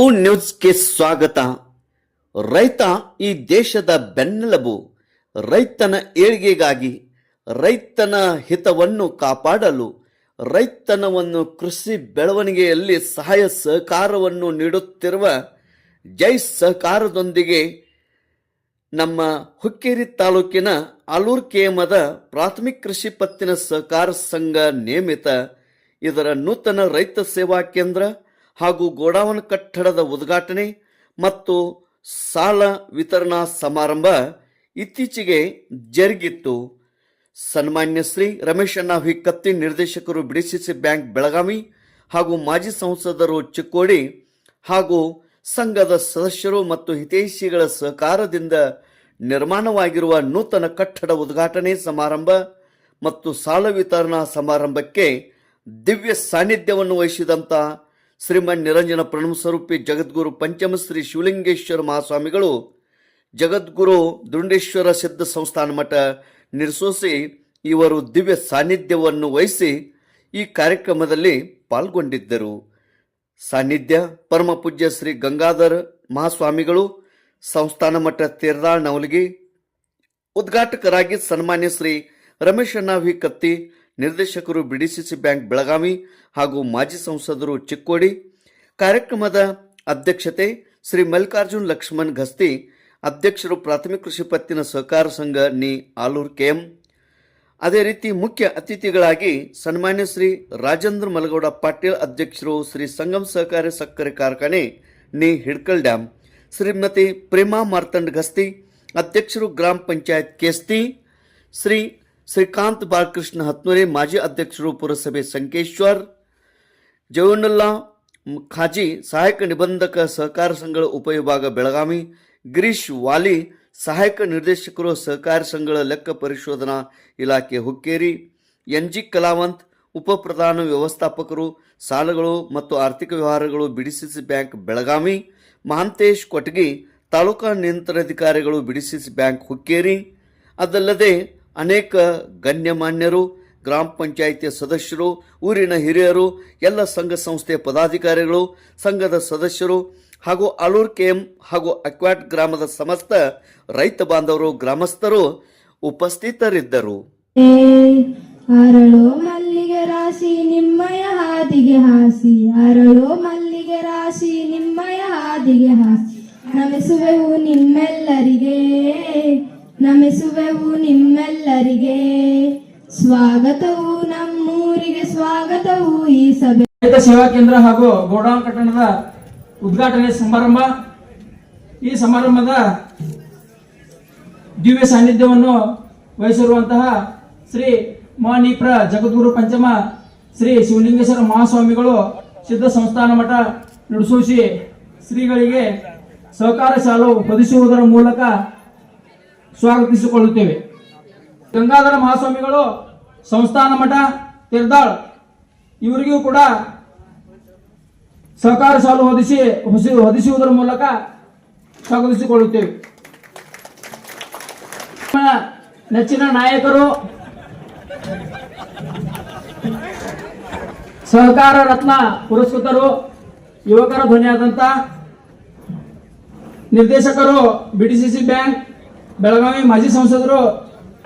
ನವು ನ್ಯೂಸ್ಗೆ ಸ್ವಾಗತ. ರೈತ ಈ ದೇಶದ ಬೆನ್ನೆಲುಬು. ರೈತನ ಏಳಿಗೆಗಾಗಿ, ರೈತನ ಹಿತವನ್ನು ಕಾಪಾಡಲು, ರೈತನವನ್ನು ಕೃಷಿ ಬೆಳವಣಿಗೆಯಲ್ಲಿ ಸಹಾಯ ಸಹಕಾರವನ್ನು ನೀಡುತ್ತಿರುವ ಜೈ ಸಹಕಾರದೊಂದಿಗೆ ನಮ್ಮ ಹುಕ್ಕೇರಿ ತಾಲೂಕಿನ ಆಲೂರು ಕೇಮದ ಪ್ರಾಥಮಿಕ ಕೃಷಿ ಪತ್ತಿನ ಸಹಕಾರ ಸಂಘ ನೇಮಿತ ಇದರ ನೂತನ ರೈತ ಸೇವಾ ಕೇಂದ್ರ ಹಾಗೂ ಗೋಡಾವನ್ ಕಟ್ಟಡದ ಉದ್ಘಾಟನೆ ಮತ್ತು ಸಾಲ ವಿತರಣಾ ಸಮಾರಂಭ ಇತ್ತೀಚೆಗೆ ಜರುಗಿತ್ತು. ಸನ್ಮಾನ್ಯ ಶ್ರೀ ರಮೇಶ್ ಅಣ್ಣ ಕತ್ತಿ ನಿರ್ದೇಶಕರು ಬಿಡಿಸಿಸಿ ಬ್ಯಾಂಕ್ ಬೆಳಗಾವಿ ಹಾಗೂ ಮಾಜಿ ಸಂಸದರು ಚಿಕ್ಕೋಡಿ ಹಾಗೂ ಸಂಘದ ಸದಸ್ಯರು ಮತ್ತು ಹಿತೈಷಿಗಳ ಸಹಕಾರದಿಂದ ನಿರ್ಮಾಣವಾಗಿರುವ ನೂತನ ಕಟ್ಟಡ ಉದ್ಘಾಟನೆ ಸಮಾರಂಭ ಮತ್ತು ಸಾಲ ವಿತರಣಾ ಸಮಾರಂಭಕ್ಕೆ ದಿವ್ಯ ಸಾನ್ನಿಧ್ಯವನ್ನು ವಹಿಸಿದಂಥ ಶ್ರೀಮನ್ ನಿರಂಜನ ಪ್ರಣಮ ಸ್ವರೂಪಿ ಜಗದ್ಗುರು ಪಂಚಮಶ್ರೀ ಶಿವಲಿಂಗೇಶ್ವರ ಮಹಾಸ್ವಾಮಿಗಳು, ಜಗದ್ಗುರು ದುಂಡೇಶ್ವರ ಸಿದ್ಧ ಸಂಸ್ಥಾನ ಮಠ ನಿರ್ಸೋಸಿ ಇವರು ದಿವ್ಯ ಸಾನ್ನಿಧ್ಯವನ್ನು ವಹಿಸಿ ಈ ಕಾರ್ಯಕ್ರಮದಲ್ಲಿ ಪಾಲ್ಗೊಂಡಿದ್ದರು. ಸಾನ್ನಿಧ್ಯ, ಪರಮ ಪೂಜ್ಯ ಶ್ರೀ ಗಂಗಾಧರ ಮಹಾಸ್ವಾಮಿಗಳು, ಸಂಸ್ಥಾನ ಮಠ ತೇರ್ದಾಳ್ ನವಲಗಿ, ಉದ್ಘಾಟಕರಾಗಿ ಸನ್ಮಾನ್ಯ ಶ್ರೀ ರಮೇಶ್ ಅಣ್ಣ ವಿ ಕತ್ತಿ ನಿರ್ದೇಶಕರು ಬಿಡಿಸಿಸಿ ಬ್ಯಾಂಕ್ ಬೆಳಗಾವಿ ಹಾಗೂ ಮಾಜಿ ಸಂಸದರು ಚಿಕ್ಕೋಡಿ. ಕಾರ್ಯಕ್ರಮದ ಅಧ್ಯಕ್ಷತೆ ಶ್ರೀ ಮಲ್ಲಿಕಾರ್ಜುನ್ ಲಕ್ಷ್ಮಣ್ ಗಸ್ತಿ. ಅಧ್ಯಕ್ಷರು ಪ್ರಾಥಮಿಕ ಕೃಷಿ ಪತ್ತಿನ ಸಹಕಾರ ಸಂಘ ನಿ ಆಲೂರ್ ಕೆಎಂ. ಅದೇ ರೀತಿ ಮುಖ್ಯ ಅತಿಥಿಗಳಾಗಿ ಸನ್ಮಾನ್ಯ ಶ್ರೀ ರಾಜೇಂದ್ರ ಮಲಗೌಡ ಪಾಟೀಲ್, ಅಧ್ಯಕ್ಷರು ಶ್ರೀ ಸಂಗಮ್ ಸಹಕಾರಿ ಸಕ್ಕರೆ ಕಾರ್ಖಾನೆ ನಿ ಹಿಡ್ಕಲ್ ಡ್ಯಾಂ. ಶ್ರೀಮತಿ ಪ್ರೇಮಾ ಮಾರ್ತಂಡ್ ಗಸ್ತಿ. ಅಧ್ಯಕ್ಷರು ಗ್ರಾಮ ಪಂಚಾಯತ್ ಕೆಸ್ತಿ. ಶ್ರೀ ಶ್ರೀಕಾಂತ್ ಬಾಲಕೃಷ್ಣ ಹತ್ನೂರೆ ಮಾಜಿ ಅಧ್ಯಕ್ಷರು ಪುರಸಭೆ ಸಂಕೇಶ್ವರ್ ಜವನುಲ್ಲಾ ಖಾಜಿ ಸಹಾಯಕ ನಿಬಂಧಕ ಸಹಕಾರ ಸಂಘಗಳ ಉಪವಿಭಾಗ ಬೆಳಗಾವಿ, ಗಿರೀಶ್ ವಾಲಿ ಸಹಾಯಕ ನಿರ್ದೇಶಕರು ಸಹಕಾರ ಸಂಘಗಳ ಲೆಕ್ಕ ಪರಿಶೋಧನಾ ಇಲಾಖೆ ಹುಕ್ಕೇರಿ ಎನ್ ಜಿ ಕಲಾವಂತ್ ಉಪ ಪ್ರಧಾನ ವ್ಯವಸ್ಥಾಪಕರು, ಸಾಲಗಳು ಮತ್ತು ಆರ್ಥಿಕ ವ್ಯವಹಾರಗಳು ಬಿಡಿಸಿಸಿ ಬ್ಯಾಂಕ್ ಬೆಳಗಾವಿ, ಮಹಾಂತೇಶ್ ಕೊಟಗಿ ತಾಲೂಕಾ ನಿಯಂತ್ರಣಾಧಿಕಾರಿಗಳು ಬಿಡಿಸಿಸಿ ಬ್ಯಾಂಕ್ ಹುಕ್ಕೇರಿ. ಅದಲ್ಲದೆ ಅನೇಕ ಗಣ್ಯಮಾನ್ಯರು, ಗ್ರಾಮ ಪಂಚಾಯಿತಿಯ ಸದಸ್ಯರು, ಊರಿನ ಹಿರಿಯರು, ಎಲ್ಲ ಸಂಘ ಸಂಸ್ಥೆಯ ಪದಾಧಿಕಾರಿಗಳು, ಸಂಘದ ಸದಸ್ಯರು ಹಾಗೂ ಅಲೂರ್ ಕೆಎಂ ಹಾಗೂ ಅಕ್ವಾಟ್ ಗ್ರಾಮದ ಸಮಸ್ತ ರೈತ ಬಾಂಧವರು, ಗ್ರಾಮಸ್ಥರು ಉಪಸ್ಥಿತರಿದ್ದರು. ಅರಳೋ ಮಲ್ಲಿಗೆ ರಾಶಿ ನಿಮ್ಮಯ ಹಾದಿಗೆ ಹಾಸಿ, ಅರಳೋ ಮಲ್ಲಿಗೆ ರಾಶಿ ನಿಮ್ಮಯ ಹಾದಿಗೆ ಹಾಸಿ, ನಮಿಸುವೆವು ನಿಮ್ಮೆಲ್ಲರಿಗೆ. ನಮಿಸುವೆವು ನಿಮ್ಮೆಲ್ಲರಿಗೆ. ಸ್ವಾಗತವು ನಮ್ಮೂರಿಗೆ, ಸ್ವಾಗತವು ಈ ಸಭೆ. ರೈತ ಸೇವಾ ಕೇಂದ್ರ ಹಾಗೂ ಗೋಡೌನ್ ಕಟ್ಟಣದ ಉದ್ಘಾಟನೆ ಸಮಾರಂಭ. ಈ ಸಮಾರಂಭದ ದಿವ್ಯ ಸಾನ್ನಿಧ್ಯವನ್ನು ವಹಿಸಿರುವಂತಹ ಶ್ರೀ ಮಾನೀಪ್ರ ಜಗದ್ಗುರು ಪಂಚಮ ಶ್ರೀ ಶಿವಲಿಂಗೇಶ್ವರ ಮಹಾಸ್ವಾಮಿಗಳು ಸಿದ್ಧ ಸಂಸ್ಥಾನ ಮಠ ನಡೆಸೂಸಿ ಶ್ರೀಗಳಿಗೆ ಸಹಕಾರ ಸಾಲು ಹೊದಿಸುವುದರ ಮೂಲಕ ಸ್ವಾಗತಿಸಿಕೊಳ್ಳುತ್ತೇವೆ. ಗಂಗಾಧರ ಮಹಾಸ್ವಾಮಿಗಳು, ಸಂಸ್ಥಾನ ಮಠ, ತಿರ್ದಾಳ್, ಇವರಿಗೂ ಕೂಡ ಸಹಕಾರ ಸಾಲು ಹೊದಿಸಿ, ಹೊಸಿ, ಹೊದಿಸುವುದರ ಮೂಲಕ ಸ್ವಾಗತಿಸಿಕೊಳ್ಳುತ್ತೇವೆ. ನೆಚ್ಚಿನ ನಾಯಕರು, ಸಹಕಾರ ರತ್ನ ಪುರಸ್ಕೃತರು, ಯುವಕರ ಧ್ವನಿಯಾದಂಥ ನಿರ್ದೇಶಕರು ಬಿಡಿಸಿಸಿ ಬ್ಯಾಂಕ್ ಬೆಳಗಾವಿ ಮಾಜಿ ಸಂಸದರು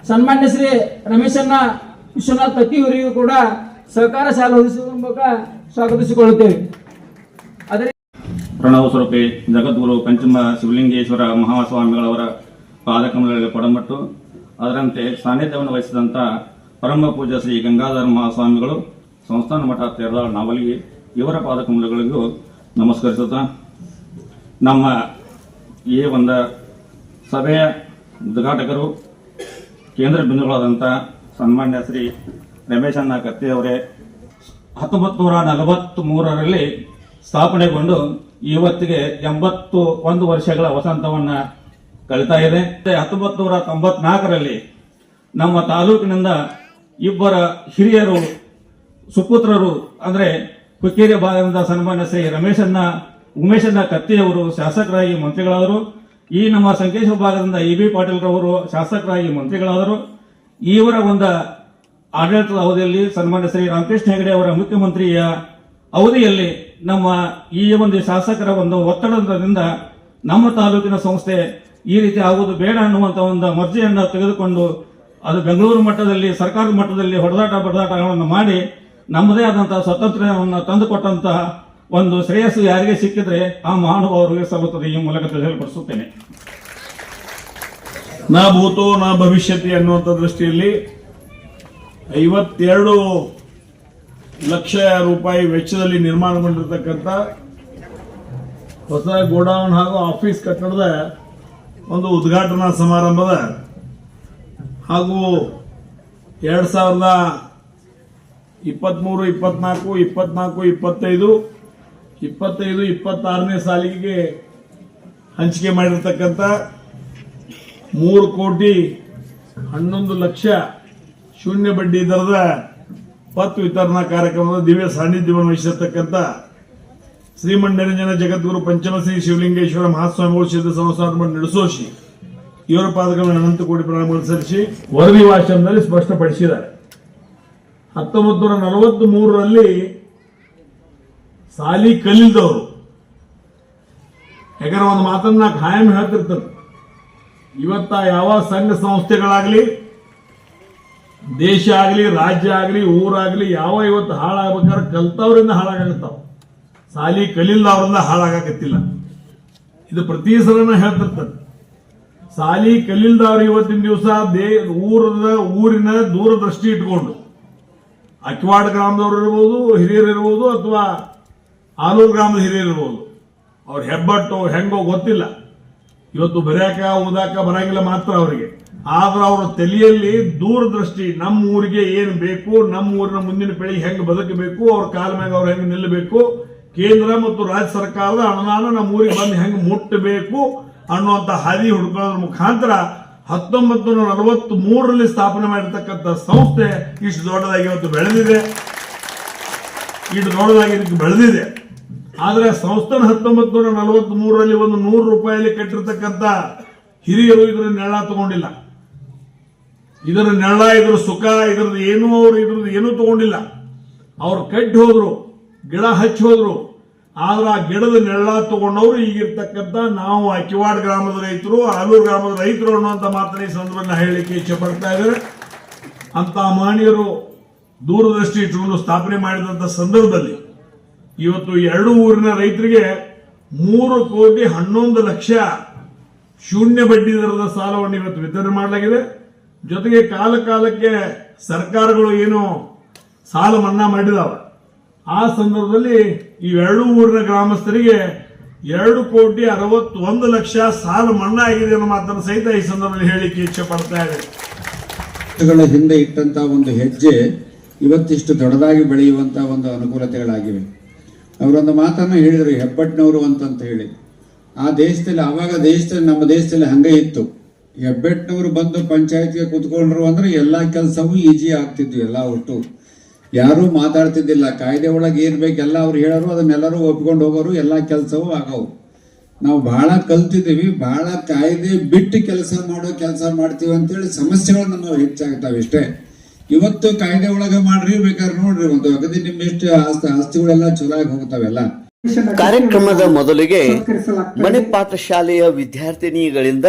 ಸನ್ಮಾನ್ಯ ಶ್ರೀ ರಮೇಶಣ್ಣ ವಿಶ್ವನಾಥ್ ಪತ್ತಿ ಅವರಿಗೂ ಕೂಡ ಸಹಕಾರ ಸಾಲ ಹೊದಿಸುವುದರ ಮೂಲಕ ಸ್ವಾಗತಿಸಿಕೊಳ್ಳುತ್ತೇವೆ. ಅದೇ ಪ್ರಣವ ಸ್ವರೂಪಿ, ಜಗದ್ಗುರು ಪಂಚಮ ಶಿವಲಿಂಗೇಶ್ವರ ಮಹಾಸ್ವಾಮಿಗಳವರ ಪಾದಕಮಲಗಳಿಗೆ ಪಡಮಟ್ಟು ಅದರಂತೆ ಸಾನ್ನಿಧ್ಯವನ್ನು ವಹಿಸಿದಂಥ ಪರಮ ಪೂಜಾ ಶ್ರೀ ಗಂಗಾಧರ ಮಹಾಸ್ವಾಮಿಗಳು, ಸಂಸ್ಥಾನ ಮಠ ತೇರದಾಳ್ ನಾವಲಿಗೆ ಇವರ ಪಾದಕಮಲಗಳಿಗೂ ನಮಸ್ಕರಿಸುತ್ತಾ, ನಮ್ಮ ಈ ಒಂದು ಸಭೆಯ ಉದ್ಘಾಟಕರು, ಕೇಂದ್ರ ಬಿಂದುಗಳಾದಂಥ ಸನ್ಮಾನ್ಯ ಶ್ರೀ ರಮೇಶಣ್ಣ ಕತ್ತಿ ಅವರೇ ಹತ್ತೊಂಬತ್ತು ನೂರ ನಲವತ್ತ್ ಮೂರರಲ್ಲಿ ಸ್ಥಾಪನೆಗೊಂಡು ಇವತ್ತಿಗೆ ಎಂಬತ್ತು ಒಂದು ವರ್ಷಗಳ ವಸಂತವನ್ನು ಕಳೀತಾ ಇದೆ. ಹತ್ತೊಂಬತ್ತು ನೂರ ತೊಂಬತ್ನಾಲ್ಕರಲ್ಲಿ ನಮ್ಮ ತಾಲೂಕಿನಿಂದ ಇಬ್ಬರ ಹಿರಿಯರು, ಸುಪುತ್ರರು, ಅಂದರೆ ಹುಕ್ಕೇರಿ ಭಾಗದಿಂದ ಸನ್ಮಾನ್ಯ ಶ್ರೀ ರಮೇಶಣ್ಣ ಉಮೇಶಣ್ಣ ಕತ್ತಿಯವರು ಶಾಸಕರಾಗಿ ಮಂತ್ರಿಗಳಾದರು. ಈ ನಮ್ಮ ಸಂಕೇಶ್ವರ ಭಾಗದಿಂದ ಇ ಬಿ ಪಾಟೀಲ್ರವರು ಶಾಸಕರಾಗಿ ಮಂತ್ರಿಗಳಾದರು. ಇವರ ಒಂದು ಆಡಳಿತದ ಅವಧಿಯಲ್ಲಿ ಸನ್ಮಾನ್ಯ ಶ್ರೀ ರಾಮಕೃಷ್ಣ ಹೆಗಡೆ ಅವರ ಮುಖ್ಯಮಂತ್ರಿಯ ಅವಧಿಯಲ್ಲಿ ನಮ್ಮ ಈ ಒಂದು ಶಾಸಕರ ಒಂದು ಒತ್ತಡದಿಂದ ನಮ್ಮ ತಾಲೂಕಿನ ಸಂಸ್ಥೆ ಈ ರೀತಿ ಆಗುವುದು ಬೇಡ ಅನ್ನುವಂತ ಒಂದು ಮರ್ಜಿಯನ್ನು ತೆಗೆದುಕೊಂಡು ಅದು ಬೆಂಗಳೂರು ಮಟ್ಟದಲ್ಲಿ, ಸರ್ಕಾರದ ಮಟ್ಟದಲ್ಲಿ ಹೊಡೆದಾಟ, ಬಡದಾಟಗಳನ್ನು ಮಾಡಿ ನಮ್ಮದೇ ಆದಂತಹ ಸ್ವಾತಂತ್ರ್ಯವನ್ನು ತಂದುಕೊಟ್ಟಂತಹ ಒಂದು ಶ್ರೇಯಸ್ಸು ಯಾರಿಗೆ ಸಿಕ್ಕಿದ್ರೆ ಆ ಮಹಾನುಭಾವರಿಗೆ ಸಲ್ಲುತ್ತದೆ ಈ ಮೂಲಕ ತಿಳಿಸಲ್ಪಡಿಸುತ್ತೇನೆ ನಾ ಭೂತೋ ನಾ ಭವಿಷ್ಯತಿ ಅನ್ನುವಂಥ ದೃಷ್ಟಿಯಲ್ಲಿ ಐವತ್ತೆರಡು ಲಕ್ಷ ರೂಪಾಯಿ ವೆಚ್ಚದಲ್ಲಿ ನಿರ್ಮಾಣಗೊಂಡಿರ್ತಕ್ಕಂಥ ಹೊಸ ಗೋಡೌನ್ ಹಾಗೂ ಆಫೀಸ್ ಕಟ್ಟಡದ ಒಂದು ಉದ್ಘಾಟನಾ ಸಮಾರಂಭದ ಹಾಗೂ ಎರಡು ಸಾವಿರದ ಇಪ್ಪತ್ತ್ಮೂರು ಇಪ್ಪತ್ನಾಲ್ಕು ಇಪ್ಪತ್ನಾಲ್ಕು, ಇಪ್ಪತ್ತೈದು ಇಪ್ಪತ್ತೈದು, ಇಪ್ಪತ್ತಾರನೇ ಸಾಲಿಗೆ ಹಂಚಿಕೆ ಮಾಡಿರ್ತಕ್ಕಂಥ ಮೂರು ಕೋಟಿ ಹನ್ನೊಂದು ಲಕ್ಷ ಶೂನ್ಯ ಬಡ್ಡಿ ದರದ ಪತ್ ವಿತರಣಾ ಕಾರ್ಯಕ್ರಮದ ದಿವ್ಯ ಸಾನ್ನಿಧ್ಯವನ್ನು ವಹಿಸಿರ್ತಕ್ಕಂಥ ನಿರಂಜನ ಜಗದ್ಗುರು ಪಂಚಮಶ್ರೀ ಶಿವಲಿಂಗೇಶ್ವರ ಮಹಾಸ್ವಾಮಿಗಳು ಸಿದ್ಧ ಸಂಸ್ಥಾನ ನಡೆಸೋಶಿ. ಇವರ ಪಾದಗಳನ್ನು ಅನಂತ ಕೋಟಿ ಪ್ರಣಾಮಗಳು ಸಲ್ಲಿಸಿ ವರದಿ ವಾಚನದಲ್ಲಿ ಸ್ಪಷ್ಟಪಡಿಸಿದ್ದಾರೆ. ಹತ್ತೊಂಬತ್ತು ನೂರ ನಲವತ್ತು ಮೂರರಲ್ಲಿ ಸಾಲಿ ಕಲಿಲ್ದವರು ಯಾಕಂದ್ರೆ ಒಂದು ಮಾತನ್ನ ಖಾಯಂ ಹೇಳ್ತಿರ್ತೇನೆ. ಇವತ್ತ ಯಾವ ಸಂಘ ಸಂಸ್ಥೆಗಳಾಗ್ಲಿ, ದೇಶ ಆಗಲಿ, ರಾಜ್ಯ ಆಗಲಿ, ಊರಾಗ್ಲಿ, ಯಾವ ಇವತ್ತು ಹಾಳಾಗ್ಬೇಕಾದ್ರೆ ಕಲ್ತವ್ರಿಂದ ಹಾಳಾಗತ್ತಾವ ಸಾಲಿ ಕಲಿಲ್ದವ್ರಿಂದ ಹಾಳಾಗಕತ್ತಿಲ್ಲ. ಇದು ಪ್ರತಿ ಸಲನ ಹೇಳ್ತಿರ್ತದೆ ಸಾಲಿ ಕಲಿಲ್ದವ್ರು ಇವತ್ತಿನ ದಿವಸ ದೇ, ಊರದ, ಊರಿನ ದೂರದೃಷ್ಟಿ ಇಟ್ಕೊಂಡು, ಅಕ್ವಾಡ್ ಗ್ರಾಮದವ್ರು ಇರ್ಬೋದು, ಹಿರಿಯರು ಇರ್ಬೋದು ಅಥವಾ ಆಲೂರು ಗ್ರಾಮದ ಹಿರಿಯರು ಇರ್ಬೋದು ಅವ್ರ ಹೆಬ್ಬಟ್ಟು ಹೆಂಗೋ ಗೊತ್ತಿಲ್ಲ. ಇವತ್ತು ಬರೆಯಾಕ ಓದಾಕ ಬರಂಗಿಲ್ಲ ಮಾತ್ರ ಅವರಿಗೆ. ಆದ್ರೆ ಅವರ ತಲೆಯಲ್ಲಿ ದೂರದೃಷ್ಟಿ ನಮ್ಮ ಊರಿಗೆ ಏನು ಬೇಕು, ನಮ್ಮ ಊರಿನ ಮುಂದಿನ ಪೀಳಿಗೆ ಹೆಂಗ್ ಬದುಕಬೇಕು, ಅವ್ರ ಕಾಲ ಮ್ಯಾಗ ಅವ್ರು ಹೆಂಗ್ ನಿಲ್ಲಬೇಕು ಕೇಂದ್ರ ಮತ್ತು ರಾಜ್ಯ ಸರ್ಕಾರದ ಅನುದಾನ ನಮ್ಮ ಊರಿಗೆ ಬಂದು ಹೆಂಗ್ ಮುಟ್ಟಬೇಕು ಅನ್ನುವಂತ ಹಾದಿ ಹುಡುಕೋದ್ರ ಮುಖಾಂತರ ಹತ್ತೊಂಬತ್ತು ನೂರ ನಲವತ್ತ್ ಮೂರರಲ್ಲಿ ಸ್ಥಾಪನೆ ಮಾಡಿರ್ತಕ್ಕಂಥ ಸಂಸ್ಥೆ ಇಷ್ಟು ದೊಡ್ಡದಾಗಿ ಇವತ್ತು ಬೆಳೆದಿದೆ. ಇಷ್ಟು ದೊಡ್ಡದಾಗಿ ಇದಕ್ಕೆ ಬೆಳೆದಿದೆ. ಆದ್ರೆ ಸಂಸ್ಥಾನ ಹತ್ತೊಂಬತ್ತು ನೂರ ನಲವತ್ತ್ ಮೂರರಲ್ಲಿ ಒಂದು ನೂರು ರೂಪಾಯಿಲಿ ಕಟ್ಟಿರ್ತಕ್ಕಂಥ ಹಿರಿಯರು ಇದರ ನೆಳ್ಳ ತಗೊಂಡಿಲ್ಲ. ಇದರ ನೆರಳ ಇದ್ರ ಸುಖ ಇದ್ರದ್ದು ಏನೂ ಅವರು ಇದ್ರದ್ದು ಏನೂ ತಗೊಂಡಿಲ್ಲ. ಅವ್ರು ಕಟ್ಟಿ ಹೋದ್ರು, ಗಿಡ ಹಚ್ಚಿ ಹೋದ್ರು. ಆದ್ರೆ ಆ ಗಿಡದ ನೆರಳ ತಗೊಂಡವ್ರು ಈಗಿರ್ತಕ್ಕಂಥ ನಾವು ಅಕ್ಕಿವಾಡ್ ಗ್ರಾಮದ ರೈತರು, ಆಲೂರು ಗ್ರಾಮದ ರೈತರು ಅನ್ನುವಂಥ ಮಾತನ್ನ ಈ ಸಂದರ್ಭದಲ್ಲಿ ಹೇಳಲಿಕ್ಕೆ ಇಚ್ಛೆ ಪಡ್ತಾ ಇದ್ದಾರೆ. ಅಂತ ಮಾನ್ಯರು ದೂರದೃಷ್ಟಿ ಇಟ್ಟುಕೊಂಡು ಸ್ಥಾಪನೆ ಮಾಡಿದಂಥ ಸಂದರ್ಭದಲ್ಲಿ ಇವತ್ತು ಎರಡು ಊರಿನ ರೈತರಿಗೆ ಮೂರು ಕೋಟಿ ಹನ್ನೊಂದು ಲಕ್ಷ ಶೂನ್ಯ ಬಡ್ಡಿ ದರದ ಸಾಲವನ್ನು ಇವತ್ತು ವಿತರಣೆ ಮಾಡಲಾಗಿದೆ. ಜೊತೆಗೆ ಕಾಲ ಕಾಲಕ್ಕೆ ಸರ್ಕಾರಗಳು ಏನು ಸಾಲ ಮನ್ನಾ ಮಾಡಿದಾವ. ಆ ಸಂದರ್ಭದಲ್ಲಿ ಇವೆರಡು ಊರಿನ ಗ್ರಾಮಸ್ಥರಿಗೆ ಎರಡು ಕೋಟಿ ಅರವತ್ತೊಂದು ಲಕ್ಷ ಸಾಲ ಮನ್ನಾ ಆಗಿದೆ ಅನ್ನೋ ಮಾತನ್ನು ಸಹಿತ ಈ ಸಂದರ್ಭದಲ್ಲಿ ಹೇಳಿಕೆ ಇಚ್ಛೆ ಪಡ್ತಾ ಇದೆ. ಹಿಂದೆ ಇಟ್ಟಂತಹ ಒಂದು ಹೆಜ್ಜೆ ಇವತ್ತಿಷ್ಟು ದೊಡ್ಡದಾಗಿ ಬೆಳೆಯುವಂತಹ ಒಂದು ಅನುಕೂಲತೆಗಳಾಗಿವೆ. ಅವರೊಂದು ಮಾತನ್ನು ಹೇಳಿದರು ಹೆಬ್ಬೆಟ್ನವರು ಅಂತಂತ ಹೇಳಿ ಆ ದೇಶದಲ್ಲಿ, ಆವಾಗ ದೇಶದಲ್ಲಿ, ನಮ್ಮ ದೇಶದಲ್ಲಿ ಹಂಗೆ ಇತ್ತು. ಹೆಬ್ಬೆಟ್ನವರು ಬಂದು ಪಂಚಾಯತ್ಗೆ ಕೂತ್ಕೊಂಡ್ರು ಅಂದ್ರೆ ಎಲ್ಲಾ ಕೆಲಸವೂ ಈಜಿ ಆಗ್ತಿದ್ವು ಎಲ್ಲ ಒಟ್ಟು. ಯಾರೂ ಮಾತಾಡ್ತಿದ್ದಿಲ್ಲ. ಕಾಯ್ದೆ ಒಳಗೆ ಏನ್ ಬೇಕೆಲ್ಲ ಅವ್ರು ಹೇಳೋರು, ಅದನ್ನೆಲ್ಲರೂ ಒಪ್ಕೊಂಡು ಹೋಗೋರು, ಎಲ್ಲ ಕೆಲಸವೂ ಆಗವು. ನಾವು ಬಹಳ ಕಲ್ತಿದ್ದೀವಿ ಬಹಳ ಕಾಯ್ದೆ ಬಿಟ್ಟು ಕೆಲಸ ಮಾಡೋ, ಕೆಲಸ ಮಾಡ್ತೀವಿ ಅಂತೇಳಿ ಸಮಸ್ಯೆಗಳನ್ನು ನಾವು ಹೆಚ್ಚಾಗ್ತಾವೆ ಇಷ್ಟೇ ಇವತ್ತು ಕಾಯ್ದೆ ಒಳಗೆ ಮಾಡ್ರಿ ಬೇಕಾದ್ರೆ ನೋಡ್ರಿ ಒಂದು ಅಗದಿ ನಿಮ್ ಎಷ್ಟು ಆಸ್ತಿ ಆಸ್ತಿಗಳೆಲ್ಲ ಚಲೋ ಆಗಿ ಹೋಗ್ತಾವೆಲ್ಲ ಕಾರ್ಯಕ್ರಮದ ಮೊದಲಿಗೆ ಮನೆ ಪಾಠಶಾಲೆಯ ವಿದ್ಯಾರ್ಥಿನಿಗಳಿಂದ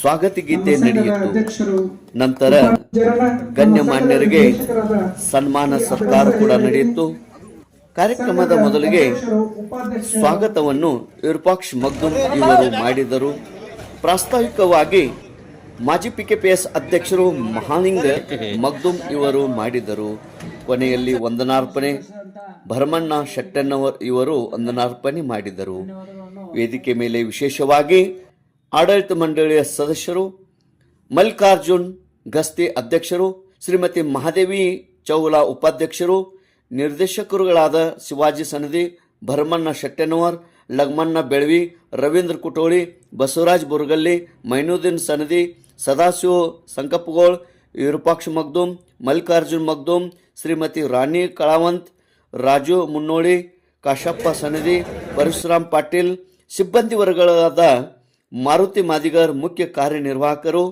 ಸ್ವಾಗತ ಗೀತೆ ನಡೆಯಿತು. ನಂತರ ಗಣ್ಯಮಾನ್ಯರಿಗೆ ಸನ್ಮಾನ ಸತ್ಕಾರ ಕೂಡ ನಡೆಯಿತು. ಕಾರ್ಯಕ್ರಮದ ಮೊದಲಿಗೆ ಸ್ವಾಗತವನ್ನು ವಿರೂಪಾಕ್ಷ ಮಗ್ದುಮ್ ಇವರು ಮಾಡಿದರು. ಪ್ರಾಸ್ತಾವಿಕವಾಗಿ ಮಾಜಿ ಪಿಕೆಪಿಎಸ್ ಅಧ್ಯಕ್ಷರು ಮಹಾಲಿಂಗ ಮಗ್ದುಮ್ ಇವರು ಮಾಡಿದರು. ಕೊನೆಯಲ್ಲಿ ವಂದನಾರ್ಪಣೆ. ಭರಮಣ್ಣ ಶೆಟ್ಟಣ್ಣವರ್ ಇವರು ವಂದನಾರ್ಪಣೆ ಮಾಡಿದರು. ವೇದಿಕೆ ಮೇಲೆ ವಿಶೇಷವಾಗಿ ಆಡಳಿತ ಮಂಡಳಿಯ ಸದಸ್ಯರು, ಮಲ್ಲಿಕಾರ್ಜುನ್ ಗಸ್ತಿ ಅಧ್ಯಕ್ಷರು, ಶ್ರೀಮತಿ ಮಹಾದೇವಿ ಚೌಲಾ ಉಪಾಧ್ಯಕ್ಷರು, ನಿರ್ದೇಶಕರುಗಳಾದ ಶಿವಾಜಿ ಸನದಿ, ಭರಮಣ್ಣ ಶೆಟ್ಟೆನವರ್ ಲಗ್ಮಣ್ಣ ಬೆಳವಿ, ರವೀಂದ್ರ ಕುಟೋಳಿ, ಬಸವರಾಜ್ ಬುರ್ಗಲ್ಲಿ, ಮೈನುದ್ದೀನ್ ಸನದಿ ಸದಾಶಿವ, ಸಂಕಪ್ಪಗೋಳ್, ವಿರೂಪಾಕ್ಷ ಮಗ್ದೂಮ್, ಮಲ್ಲಿಕಾರ್ಜುನ್ ಮಗ್ದೂಮ್, ಶ್ರೀಮತಿ ರಾಣಿ ಕಳಾವಂತ್, ರಾಜು ಮುನ್ನೋಳಿ ಕಾಶಪ್ಪ ಸನದಿ ಪರಶುರಾಮ್ ಪಾಟೀಲ್, ಸಿಬ್ಬಂದಿ ವರ್ಗಗಳಾದ ಮಾರುತಿ ಮಾದಿಗರ್ ಮುಖ್ಯ ಕಾರ್ಯನಿರ್ವಾಹಕರು,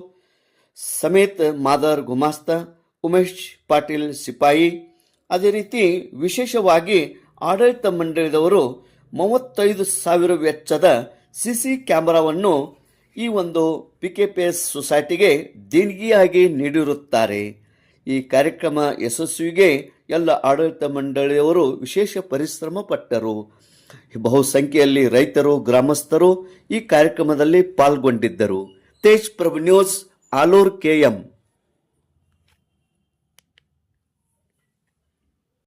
ಸಮೇತ್ ಮಾದರ್ ಗುಮಾಸ್ತ, ಉಮೇಶ್ ಪಾಟೀಲ್ ಸಿಪಾಯಿ. ಅದೇ ರೀತಿ ವಿಶೇಷವಾಗಿ ಆಡಳಿತ ಮಂಡಳಿದವರು ಮೂವತ್ತೈದು ಸಾವಿರ ವೆಚ್ಚದ ಸಿಸಿ ಕ್ಯಾಮೆರಾವನ್ನು ಈ ಒಂದು ಪಿಕೆಪಿಎಸ್ ಸೊಸೈಟಿಗೆ ದೇಣಿಗೆಯಾಗಿ ನೀಡಿರುತ್ತಾರೆ. ಈ ಕಾರ್ಯಕ್ರಮ ಯಶಸ್ವಿಗೆ ಎಲ್ಲ ಆಡಳಿತ ಮಂಡಳಿಯವರು ವಿಶೇಷ ಪರಿಶ್ರಮ ಪಟ್ಟರು. ಬಹುಸಂಖ್ಯೆಯಲ್ಲಿ ರೈತರು, ಗ್ರಾಮಸ್ಥರು ಈ ಕಾರ್ಯಕ್ರಮದಲ್ಲಿ ಪಾಲ್ಗೊಂಡಿದ್ದರು. Tej Prabhu news, Alur KM